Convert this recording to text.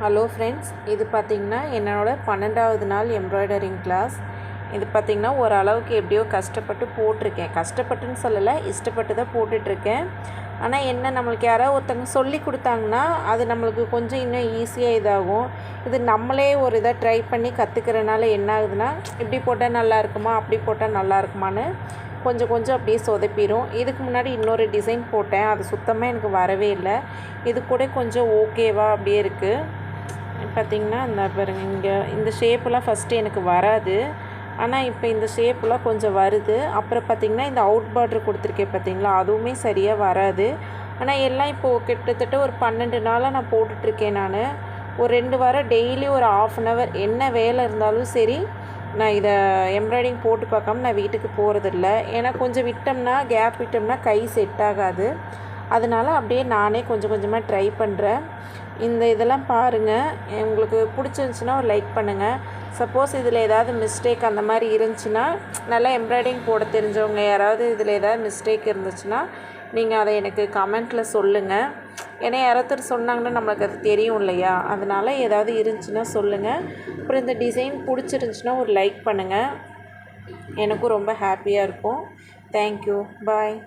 Hello friends இது பார்த்திங்கன்னா என்னோடய பன்னெண்டாவது நாள் எம்ப்ராய்டரிங் கிளாஸ் இது பார்த்திங்கன்னா ஓரளவுக்கு எப்படியோ கஷ்டப்பட்டு போட்டிருக்கேன். கஷ்டப்பட்டுன்னு சொல்லலை இஷ்டப்பட்டு தான் போட்டுட்ருக்கேன் ஆனால் என்ன நம்மளுக்கு யாராவது ஒருத்தவங்க சொல்லி கொடுத்தாங்கன்னா அது நம்மளுக்கு கொஞ்சம் இன்னும் ஈஸியாக இதாகும். இது நம்மளே ஒரு இதை ட்ரை பண்ணி கற்றுக்கிறனால என்ன ஆகுதுன்னா இப்படி போட்டால் நல்லா இருக்குமா அப்படி போட்டால் நல்லா இருக்குமான்னு கொஞ்சம் கொஞ்சம் அப்படியே சொதப்பிடும் இதுக்கு முன்னாடி இன்னொரு டிசைன் போட்டேன். அது சுத்தமாக எனக்கு வரவே இல்லை. இது கூட கொஞ்சம் ஓகேவா அப்படியே இருக்குது பார்த்திங்கன்னா இந்த பாருங்க இங்கே இந்த ஷேப்பெலாம் ஃபஸ்ட்டு எனக்கு வராது. ஆனால் இப்போ இந்த ஷேப்பெலாம் கொஞ்சம் வருது. அப்புறம் பார்த்திங்கன்னா இந்த அவுட் பார்டர் கொடுத்துருக்கேன் பார்த்தீங்களா அதுவுமே சரியாக வராது. ஆனால் எல்லாம் இப்போது கிட்டத்தட்ட ஒரு பன்னெண்டு நாளாக நான் போட்டுட்ருக்கேன் நான். ஒரு ரெண்டு வாரம் டெய்லி ஒரு ஆஃப் அன் ஹவர் என்ன வேலை இருந்தாலும் சரி நான் இதை எம்ப்ராய்டிங் போட்டு பார்க்காம நான் வீட்டுக்கு போகிறதில்ல ஏன்னா கொஞ்சம் விட்டோம்னா கேப் விட்டோம்னா கை செட் ஆகாது. அதனால் அப்படியே நானே கொஞ்சம் கொஞ்சமாக ட்ரை பண்ணுறேன் இந்த இதெல்லாம் பாருங்கள் உங்களுக்கு பிடிச்சிருந்துச்சின்னா ஒரு லைக் பண்ணுங்கள் சப்போஸ் இதில் ஏதாவது மிஸ்டேக் அந்த மாதிரி இருந்துச்சுன்னா நல்லா எம்ப்ராய்டிங் போட தெரிஞ்சவங்க யாராவது இதில் ஏதாவது மிஸ்டேக் இருந்துச்சுன்னா நீங்கள் அதை எனக்கு கமெண்ட்டில் சொல்லுங்கள் ஏன்னா யாராவது சொன்னாங்கன்னா நம்மளுக்கு அது தெரியும் இல்லையா? அதனால் ஏதாவது இருந்துச்சுன்னா சொல்லுங்கள் அப்புறம் இந்த டிசைன் பிடிச்சிருந்துச்சின்னா ஒரு லைக் பண்ணுங்கள் எனக்கும் ரொம்ப ஹாப்பியாக இருக்கும். Thank you bye